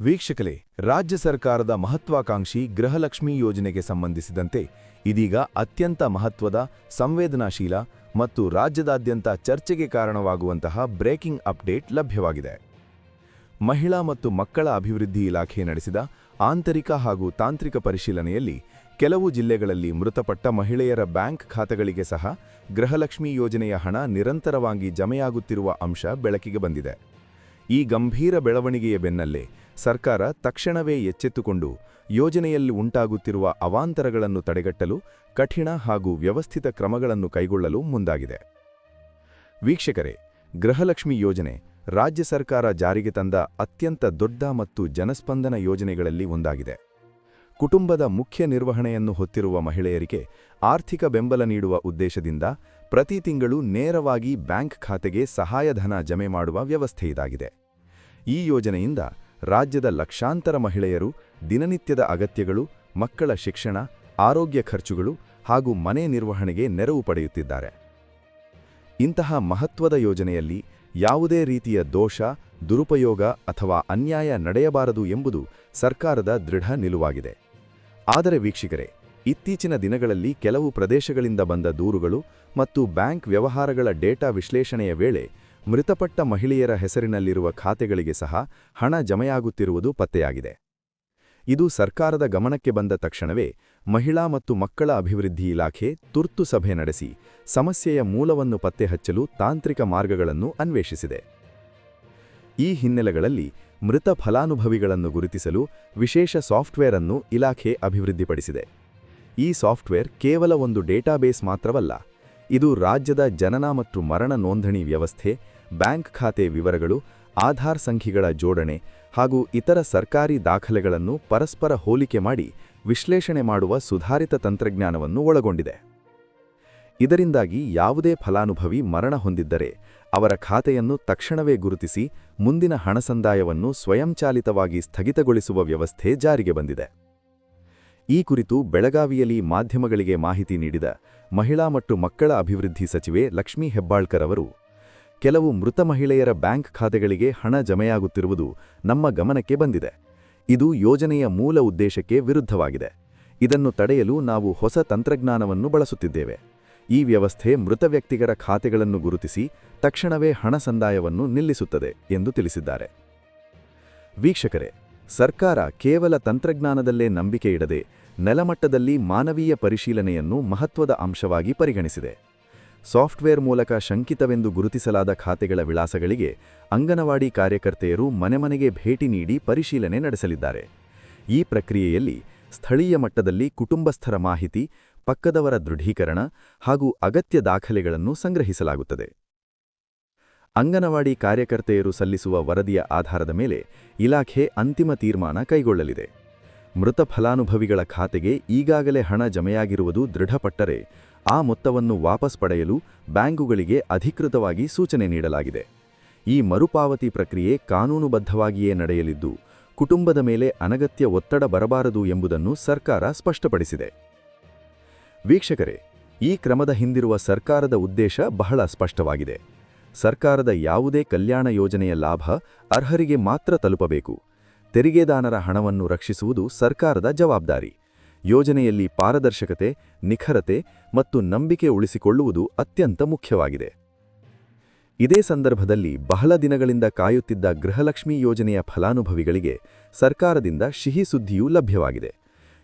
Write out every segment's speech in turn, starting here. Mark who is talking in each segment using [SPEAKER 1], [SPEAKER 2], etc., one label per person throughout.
[SPEAKER 1] ವೀಕ್ಷಕರೇ, ರಾಜ್ಯ ಸರ್ಕಾರದ ಮಹತ್ವಾಕಾಂಕ್ಷಿ ಗೃಹಲಕ್ಷ್ಮಿ ಯೋಜನೆಗೆ ಸಂಬಂಧಿಸಿದಂತೆ ಇದೀಗ ಅತ್ಯಂತ ಮಹತ್ವದ, ಸಂವೇದನಾಶೀಲ ಮತ್ತು ರಾಜ್ಯದಾದ್ಯಂತ ಚರ್ಚೆಗೆ ಕಾರಣವಾಗುವಂತಹ ಬ್ರೇಕಿಂಗ್ ಅಪ್ಡೇಟ್ ಲಭ್ಯವಾಗಿದೆ. ಮಹಿಳಾ ಮತ್ತು ಮಕ್ಕಳ ಅಭಿವೃದ್ಧಿ ಇಲಾಖೆ ನಡೆಸಿದ ಆಂತರಿಕ ಹಾಗೂ ತಾಂತ್ರಿಕ ಪರಿಶೀಲನೆಯಲ್ಲಿ ಕೆಲವು ಜಿಲ್ಲೆಗಳಲ್ಲಿ ಮೃತಪಟ್ಟ ಮಹಿಳೆಯರ ಬ್ಯಾಂಕ್ ಖಾತೆಗಳಿಗೆ ಸಹ ಗೃಹಲಕ್ಷ್ಮಿ ಯೋಜನೆಯ ಹಣ ನಿರಂತರವಾಗಿ ಜಮೆಯಾಗುತ್ತಿರುವ ಅಂಶ ಬೆಳಕಿಗೆ ಬಂದಿದೆ. ಈ ಗಂಭೀರ ಬೆಳವಣಿಗೆಯ ಬೆನ್ನಲ್ಲೇ ಸರ್ಕಾರ ತಕ್ಷಣವೇ ಎಚ್ಚೆತ್ತುಕೊಂಡು ಯೋಜನೆಯಲ್ಲಿ ಉಂಟಾಗುತ್ತಿರುವ ಅವಾಂತರಗಳನ್ನು ತಡೆಗಟ್ಟಲು ಕಠಿಣ ಹಾಗೂ ವ್ಯವಸ್ಥಿತ ಕ್ರಮಗಳನ್ನು ಕೈಗೊಳ್ಳಲು ಮುಂದಾಗಿದೆ. ವೀಕ್ಷಕರೇ, ಗೃಹಲಕ್ಷ್ಮಿ ಯೋಜನೆ ರಾಜ್ಯ ಸರ್ಕಾರ ಜಾರಿಗೆ ತಂದ ಅತ್ಯಂತ ದೊಡ್ಡ ಮತ್ತು ಜನಸ್ಪಂದನ ಯೋಜನೆಗಳಲ್ಲಿ ಒಂದಾಗಿದೆ. ಕುಟುಂಬದ ಮುಖ್ಯ ನಿರ್ವಹಣೆಯನ್ನು ಹೊತ್ತಿರುವ ಮಹಿಳೆಯರಿಗೆ ಆರ್ಥಿಕ ಬೆಂಬಲ ನೀಡುವ ಉದ್ದೇಶದಿಂದ ಪ್ರತಿ ತಿಂಗಳು ನೇರವಾಗಿ ಬ್ಯಾಂಕ್ ಖಾತೆಗೆ ಸಹಾಯಧನ ಜಮೆ ಮಾಡುವ ವ್ಯವಸ್ಥೆ ಇದಾಗಿದೆ. ಈ ಯೋಜನೆಯಿಂದ ರಾಜ್ಯದ ಲಕ್ಷಾಂತರ ಮಹಿಳೆಯರು, ದಿನನಿತ್ಯದ ಅಗತ್ಯಗಳು, ಮಕ್ಕಳ ಶಿಕ್ಷಣ, ಆರೋಗ್ಯ ಖರ್ಚುಗಳು ಹಾಗೂ ಮನೆ ನಿರ್ವಹಣೆಗೆ ನೆರವು ಪಡೆಯುತ್ತಿದ್ದಾರೆ. ಇಂತಹ ಮಹತ್ವದ ಯೋಜನೆಯಲ್ಲಿ ಯಾವುದೇ ರೀತಿಯ ದೋಷ, ದುರುಪಯೋಗ ಅಥವಾ ಅನ್ಯಾಯ ನಡೆಯಬಾರದು ಎಂಬುದು ಸರ್ಕಾರದ ದೃಢ ನಿಲುವಾಗಿದೆ. ಆದರೆ ವೀಕ್ಷಕರೇ, ಇತ್ತೀಚಿನ ದಿನಗಳಲ್ಲಿ ಕೆಲವು ಪ್ರದೇಶಗಳಿಂದ ಬಂದ ದೂರುಗಳು ಮತ್ತು ಬ್ಯಾಂಕ್ ವ್ಯವಹಾರಗಳ ಡೇಟಾ ವಿಶ್ಲೇಷಣೆಯ ವೇಳೆ ಮೃತಪಟ್ಟ ಮಹಿಳೆಯರ ಹೆಸರಿನಲ್ಲಿರುವ ಖಾತೆಗಳಿಗೆ ಸಹ ಹಣ ಜಮೆಯಾಗುತ್ತಿರುವುದು ಪತ್ತೆಯಾಗಿದೆ. ಇದು ಸರ್ಕಾರದ ಗಮನಕ್ಕೆ ಬಂದ ತಕ್ಷಣವೇ ಮಹಿಳಾ ಮತ್ತು ಮಕ್ಕಳ ಅಭಿವೃದ್ಧಿ ಇಲಾಖೆ ತುರ್ತು ಸಭೆ ನಡೆಸಿ ಸಮಸ್ಯೆಯ ಮೂಲವನ್ನು ಪತ್ತೆಹಚ್ಚಲು ತಾಂತ್ರಿಕ ಮಾರ್ಗಗಳನ್ನು ಅನ್ವೇಷಿಸಿದೆ. ಈ ಹಿನ್ನೆಲೆಗಳಲ್ಲಿ ಮೃತ ಫಲಾನುಭವಿಗಳನ್ನು ಗುರುತಿಸಲು ವಿಶೇಷ ಸಾಫ್ಟ್ವೇರ್ ಅನ್ನು ಇಲಾಖೆ ಅಭಿವೃದ್ಧಿಪಡಿಸಿದೆ. ಈ ಸಾಫ್ಟ್ವೇರ್ ಕೇವಲ ಒಂದು ಡೇಟಾಬೇಸ್ ಮಾತ್ರವಲ್ಲ ಇದು ರಾಜ್ಯದ ಜನನ ಮತ್ತು ಮರಣ ನೋಂದಣಿ ವ್ಯವಸ್ಥೆ, ಬ್ಯಾಂಕ್ ಖಾತೆ ವಿವರಗಳು, ಆಧಾರ್ ಸಂಖ್ಯೆಗಳ ಜೋಡಣೆ ಹಾಗೂ ಇತರ ಸರ್ಕಾರಿ ದಾಖಲೆಗಳನ್ನು ಪರಸ್ಪರ ಹೋಲಿಕೆ ಮಾಡಿ ವಿಶ್ಲೇಷಣೆ ಮಾಡುವ ಸುಧಾರಿತ ತಂತ್ರಜ್ಞಾನವನ್ನು ಒಳಗೊಂಡಿದೆ. ಇದರಿಂದಾಗಿ ಯಾವುದೇ ಫಲಾನುಭವಿ ಮರಣ ಹೊಂದಿದ್ದರೆ ಅವರ ಖಾತೆಯನ್ನು ತಕ್ಷಣವೇ ಗುರುತಿಸಿ ಮುಂದಿನ ಹಣಸಂದಾಯವನ್ನು ಸ್ವಯಂಚಾಲಿತವಾಗಿ ಸ್ಥಗಿತಗೊಳಿಸುವ ವ್ಯವಸ್ಥೆ ಜಾರಿಗೆ ಬಂದಿದೆ. ಈ ಕುರಿತು ಬೆಳಗಾವಿಯಲ್ಲಿ ಮಾಧ್ಯಮಗಳಿಗೆ ಮಾಹಿತಿ ನೀಡಿದ ಮಹಿಳಾ ಮತ್ತು ಮಕ್ಕಳ ಅಭಿವೃದ್ಧಿ ಸಚಿವೆ ಲಕ್ಷ್ಮೀ ಹೆಬ್ಬಾಳ್ಕರ್ ಅವರು, ಕೆಲವು ಮೃತ ಮಹಿಳೆಯರ ಬ್ಯಾಂಕ್ ಖಾತೆಗಳಿಗೆ ಹಣ ಜಮೆಯಾಗುತ್ತಿರುವುದು ನಮ್ಮ ಗಮನಕ್ಕೆ ಬಂದಿದೆ. ಇದು ಯೋಜನೆಯ ಮೂಲ ಉದ್ದೇಶಕ್ಕೆ ವಿರುದ್ಧವಾಗಿದೆ. ಇದನ್ನು ತಡೆಯಲು ನಾವು ಹೊಸ ತಂತ್ರಜ್ಞಾನವನ್ನು ಬಳಸುತ್ತಿದ್ದೇವೆ. ಈ ವ್ಯವಸ್ಥೆ ಮೃತ ವ್ಯಕ್ತಿಗರ ಖಾತೆಗಳನ್ನು ಗುರುತಿಸಿ ತಕ್ಷಣವೇ ಹಣ ಸಂದಾಯವನ್ನು ನಿಲ್ಲಿಸುತ್ತದೆ ಎಂದು ತಿಳಿಸಿದ್ದಾರೆ. ವೀಕ್ಷಕರೇ ಸರ್ಕಾರ ಕೇವಲ ತಂತ್ರಜ್ಞಾನದಲ್ಲೇ ನಂಬಿಕೆ ಇಡದೆ ನೆಲಮಟ್ಟದಲ್ಲಿ ಮಾನವೀಯ ಪರಿಶೀಲನೆಯನ್ನು ಮಹತ್ವದ ಅಂಶವಾಗಿ ಪರಿಗಣಿಸಿದೆ. ಸಾಫ್ಟ್ವೇರ್ ಮೂಲಕ ಶಂಕಿತವೆಂದು ಗುರುತಿಸಲಾದ ಖಾತೆಗಳ ವಿಳಾಸಗಳಿಗೆ ಅಂಗನವಾಡಿ ಕಾರ್ಯಕರ್ತೆಯರು ಮನೆಮನೆಗೆ ಭೇಟಿ ನೀಡಿ ಪರಿಶೀಲನೆ ನಡೆಸಲಿದ್ದಾರೆ. ಈ ಪ್ರಕ್ರಿಯೆಯಲ್ಲಿ ಸ್ಥಳೀಯ ಮಟ್ಟದಲ್ಲಿ ಕುಟುಂಬಸ್ಥರ ಮಾಹಿತಿ, ಪಕ್ಕದವರ ದೃಢೀಕರಣ ಹಾಗೂ ಅಗತ್ಯ ದಾಖಲೆಗಳನ್ನು ಸಂಗ್ರಹಿಸಲಾಗುತ್ತದೆ. ಅಂಗನವಾಡಿ ಕಾರ್ಯಕರ್ತೆಯರು ಸಲ್ಲಿಸುವ ವರದಿಯ ಆಧಾರದ ಮೇಲೆ ಇಲಾಖೆ ಅಂತಿಮ ತೀರ್ಮಾನ ಕೈಗೊಳ್ಳಲಿದೆ. ಮೃತ ಫಲಾನುಭವಿಗಳ ಖಾತೆಗೆ ಈಗಾಗಲೇ ಹಣ ಜಮೆಯಾಗಿರುವುದು ದೃಢಪಟ್ಟರೆ ಆ ಮೊತ್ತವನ್ನು ವಾಪಸ್ ಪಡೆಯಲು ಬ್ಯಾಂಕುಗಳಿಗೆ ಅಧಿಕೃತವಾಗಿ ಸೂಚನೆ ನೀಡಲಾಗಿದೆ. ಈ ಮರುಪಾವತಿ ಪ್ರಕ್ರಿಯೆ ಕಾನೂನುಬದ್ಧವಾಗಿಯೇ ನಡೆಯಲಿದ್ದು, ಕುಟುಂಬದ ಮೇಲೆ ಅನಗತ್ಯ ಒತ್ತಡ ಬರಬಾರದು ಎಂಬುದನ್ನು ಸರ್ಕಾರ ಸ್ಪಷ್ಟಪಡಿಸಿದೆ. ವೀಕ್ಷಕರೇ, ಈ ಕ್ರಮದ ಹಿಂದಿರುವ ಸರ್ಕಾರದ ಉದ್ದೇಶ ಬಹಳ ಸ್ಪಷ್ಟವಾಗಿದೆ. ಸರ್ಕಾರದ ಯಾವುದೇ ಕಲ್ಯಾಣ ಯೋಜನೆಯ ಲಾಭ ಅರ್ಹರಿಗೆ ಮಾತ್ರ ತಲುಪಬೇಕು. ತೆರಿಗೆದಾನರ ಹಣವನ್ನು ರಕ್ಷಿಸುವುದು ಸರ್ಕಾರದ ಜವಾಬ್ದಾರಿ. ಯೋಜನೆಯಲ್ಲಿ ಪಾರದರ್ಶಕತೆ, ನಿಖರತೆ ಮತ್ತು ನಂಬಿಕೆ ಉಳಿಸಿಕೊಳ್ಳುವುದು ಅತ್ಯಂತ ಮುಖ್ಯವಾಗಿದೆ. ಇದೇ ಸಂದರ್ಭದಲ್ಲಿ ಬಹಳ ದಿನಗಳಿಂದ ಕಾಯುತ್ತಿದ್ದ ಗೃಹಲಕ್ಷ್ಮಿ ಯೋಜನೆಯ ಫಲಾನುಭವಿಗಳಿಗೆ ಸರ್ಕಾರದಿಂದ ಸಿಹಿ ಸುದ್ದಿಯೂ ಲಭ್ಯವಾಗಿದೆ.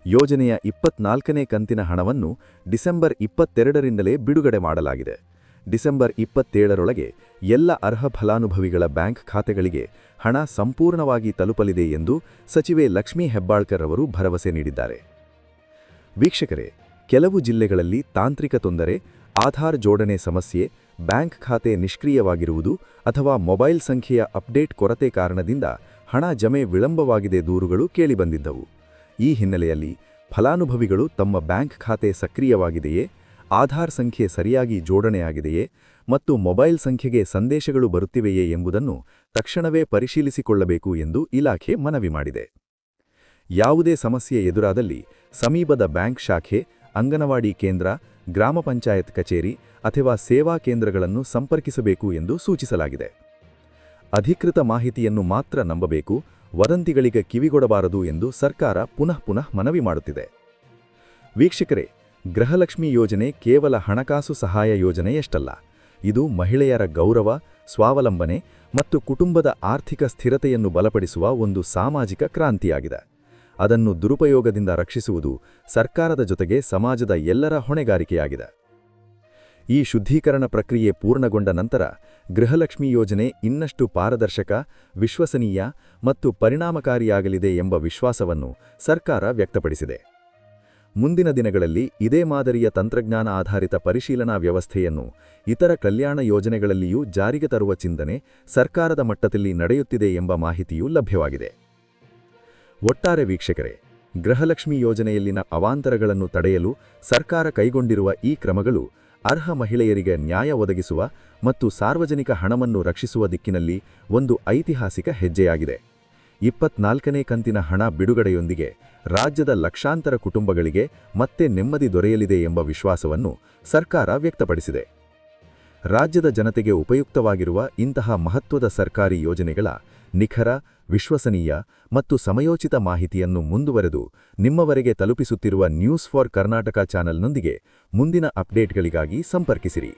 [SPEAKER 1] ಯೋಜನೆಯ ಇಪ್ಪತ್ನಾಲ್ಕನೇ ಕಂತಿನ ಹಣವನ್ನು ಡಿಸೆಂಬರ್ ಇಪ್ಪತ್ತೆರಡರಿಂದಲೇ ಬಿಡುಗಡೆ ಮಾಡಲಾಗಿದೆ. ಡಿಸೆಂಬರ್ ಇಪ್ಪತ್ತೇಳರೊಳಗೆ ಎಲ್ಲ ಅರ್ಹ ಫಲಾನುಭವಿಗಳ ಬ್ಯಾಂಕ್ ಖಾತೆಗಳಿಗೆ ಹಣ ಸಂಪೂರ್ಣವಾಗಿ ತಲುಪಲಿದೆ ಎಂದು ಸಚಿವೆ ಲಕ್ಷ್ಮೀ ಹೆಬ್ಬಾಳ್ಕರ್ ಅವರು ಭರವಸೆ ನೀಡಿದ್ದಾರೆ. ವೀಕ್ಷಕರೇ, ಕೆಲವು ಜಿಲ್ಲೆಗಳಲ್ಲಿ ತಾಂತ್ರಿಕ ತೊಂದರೆ, ಆಧಾರ್ ಜೋಡಣೆ ಸಮಸ್ಯೆ, ಬ್ಯಾಂಕ್ ಖಾತೆ ನಿಷ್ಕ್ರಿಯವಾಗಿರುವುದು ಅಥವಾ ಮೊಬೈಲ್ ಸಂಖ್ಯೆಯ ಅಪ್ಡೇಟ್ ಕೊರತೆ ಕಾರಣದಿಂದ ಹಣ ಜಮೆ ವಿಳಂಬವಾಗಿದೆ ದೂರುಗಳು ಕೇಳಿಬಂದಿದ್ದವು. ಈ ಹಿನ್ನೆಲೆಯಲ್ಲಿ ಫಲಾನುಭವಿಗಳು ತಮ್ಮ ಬ್ಯಾಂಕ್ ಖಾತೆ ಸಕ್ರಿಯವಾಗಿದೆಯೇ? ಆಧಾರ್ ಸಂಖ್ಯೆ ಸರಿಯಾಗಿ ಜೋಡಣೆಯಾಗಿದೆಯೇ ಮತ್ತು ಮೊಬೈಲ್ ಸಂಖ್ಯೆಗೆ ಸಂದೇಶಗಳು ಬರುತ್ತಿವೆಯೇ ಎಂಬುದನ್ನು ತಕ್ಷಣವೇ ಪರಿಶೀಲಿಸಿಕೊಳ್ಳಬೇಕು ಎಂದು ಇಲಾಖೆ ಮನವಿ ಮಾಡಿದೆ. ಯಾವುದೇ ಸಮಸ್ಯೆ ಎದುರಾದಲ್ಲಿ ಸಮೀಪದ ಬ್ಯಾಂಕ್ ಶಾಖೆ, ಅಂಗನವಾಡಿ ಕೇಂದ್ರ, ಗ್ರಾಮ ಪಂಚಾಯತ್ ಕಚೇರಿ ಅಥವಾ ಸೇವಾ ಕೇಂದ್ರಗಳನ್ನು ಸಂಪರ್ಕಿಸಬೇಕು ಎಂದು ಸೂಚಿಸಲಾಗಿದೆ. ಅಧಿಕೃತ ಮಾಹಿತಿಯನ್ನು ಮಾತ್ರ ನಂಬಬೇಕು,
[SPEAKER 2] ವದಂತಿಗಳಿಗೆ ಕಿವಿಗೊಡಬಾರದು ಎಂದು ಸರ್ಕಾರ ಪುನಃ ಪುನಃ ಮನವಿ ಮಾಡುತ್ತಿದೆ. ವೀಕ್ಷಕರೇ ಗೃಹಲಕ್ಷ್ಮಿ ಯೋಜನೆ ಕೇವಲ ಹಣಕಾಸು ಸಹಾಯ ಯೋಜನೆಯಷ್ಟಲ್ಲ. ಇದು ಮಹಿಳೆಯರ ಗೌರವ, ಸ್ವಾವಲಂಬನೆ ಮತ್ತು ಕುಟುಂಬದ ಆರ್ಥಿಕ ಸ್ಥಿರತೆಯನ್ನು ಬಲಪಡಿಸುವ ಒಂದು ಸಾಮಾಜಿಕ ಕ್ರಾಂತಿಯಾಗಿದೆ. ಅದನ್ನು ದುರುಪಯೋಗದಿಂದ ರಕ್ಷಿಸುವುದು ಸರ್ಕಾರದ ಜೊತೆಗೆ ಸಮಾಜದ ಎಲ್ಲರ ಹೊಣೆಗಾರಿಕೆಯಾಗಿದೆ. ಈ ಶುದ್ಧೀಕರಣ ಪ್ರಕ್ರಿಯೆ ಪೂರ್ಣಗೊಂಡ ನಂತರ ಗೃಹಲಕ್ಷ್ಮಿ ಯೋಜನೆ ಇನ್ನಷ್ಟು ಪಾರದರ್ಶಕ, ವಿಶ್ವಸನೀಯ ಮತ್ತು ಪರಿಣಾಮಕಾರಿಯಾಗಲಿದೆ ಎಂಬ ವಿಶ್ವಾಸವನ್ನು ಸರ್ಕಾರ ವ್ಯಕ್ತಪಡಿಸಿದೆ. ಮುಂದಿನ ದಿನಗಳಲ್ಲಿ ಇದೇ ಮಾದರಿಯ ತಂತ್ರಜ್ಞಾನ ಆಧಾರಿತ ಪರಿಶೀಲನಾ ವ್ಯವಸ್ಥೆಯನ್ನು ಇತರ ಕಲ್ಯಾಣ ಯೋಜನೆಗಳಲ್ಲಿಯೂ ಜಾರಿಗೆ ತರುವ ಚಿಂತನೆ ಸರ್ಕಾರದ ಮಟ್ಟದಲ್ಲಿ ನಡೆಯುತ್ತಿದೆ ಎಂಬ ಮಾಹಿತಿಯೂ ಲಭ್ಯವಾಗಿದೆ. ಒಟ್ಟಾರೆ ವೀಕ್ಷಕರೇ, ಗೃಹಲಕ್ಷ್ಮಿ ಯೋಜನೆಯಲ್ಲಿನ ಅವಾಂತರಗಳನ್ನು ತಡೆಯಲು ಸರ್ಕಾರ ಕೈಗೊಂಡಿರುವ ಈ ಕ್ರಮಗಳು ಅರ್ಹ ಮಹಿಳೆಯರಿಗೆ ನ್ಯಾಯ ಒದಗಿಸುವ ಮತ್ತು ಸಾರ್ವಜನಿಕ ಹಣವನ್ನು ರಕ್ಷಿಸುವ ದಿಕ್ಕಿನಲ್ಲಿ ಒಂದು ಐತಿಹಾಸಿಕ ಹೆಜ್ಜೆಯಾಗಿದೆ. ಇಪ್ಪತ್ನಾಲ್ಕನೇ ಕಂತಿನ ಹಣ ಬಿಡುಗಡೆಯೊಂದಿಗೆ ರಾಜ್ಯದ ಲಕ್ಷಾಂತರ ಕುಟುಂಬಗಳಿಗೆ ಮತ್ತೆ ನೆಮ್ಮದಿ ದೊರೆಯಲಿದೆ ಎಂಬ ವಿಶ್ವಾಸವನ್ನು ಸರ್ಕಾರ ವ್ಯಕ್ತಪಡಿಸಿದೆ. ರಾಜ್ಯದ ಜನತೆಗೆ ಉಪಯುಕ್ತವಾಗಿರುವ ಇಂತಹ ಮಹತ್ವದ ಸರ್ಕಾರಿ ಯೋಜನೆಗಳ ನಿಖರ, ವಿಶ್ವಸನೀಯ ಮತ್ತು ಸಮಯೋಚಿತ ಮಾಹಿತಿಯನ್ನು ಮುಂದುವರೆದು ನಿಮ್ಮವರೆಗೆ ತಲುಪಿಸುತ್ತಿರುವ ನ್ಯೂಸ್ ಫಾರ್ ಕರ್ನಾಟಕ ಚಾನೆಲ್ನೊಂದಿಗೆ ಮುಂದಿನ ಅಪ್ಡೇಟ್ಗಳಿಗಾಗಿ ಸಂಪರ್ಕಿಸಿರಿ.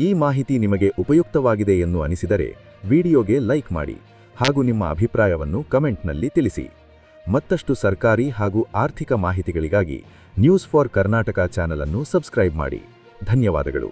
[SPEAKER 2] ಈ ಮಾಹಿತಿ ನಿಮಗೆ ಉಪಯುಕ್ತವಾಗಿದೆ ಎಂದು ಅನಿಸಿದರೆ ವಿಡಿಯೋಗೆ ಲೈಕ್ ಮಾಡಿ. ಹಾಗೂ ನಿಮ್ಮ ಅಭಿಪ್ರಾಯವನ್ನು ಕಮೆಂಟ್ನಲ್ಲಿ ತಿಳಿಸಿ. ಮತ್ತಷ್ಟು ಸರ್ಕಾರಿ ಹಾಗೂ ಆರ್ಥಿಕ ಮಾಹಿತಿಗಳಿಗಾಗಿ ನ್ಯೂಸ್ ಫಾರ್ ಕರ್ನಾಟಕ ಚಾನಲನ್ನು ಸಬ್ಸ್ಕ್ರೈಬ್ ಮಾಡಿ. ಧನ್ಯವಾದಗಳು.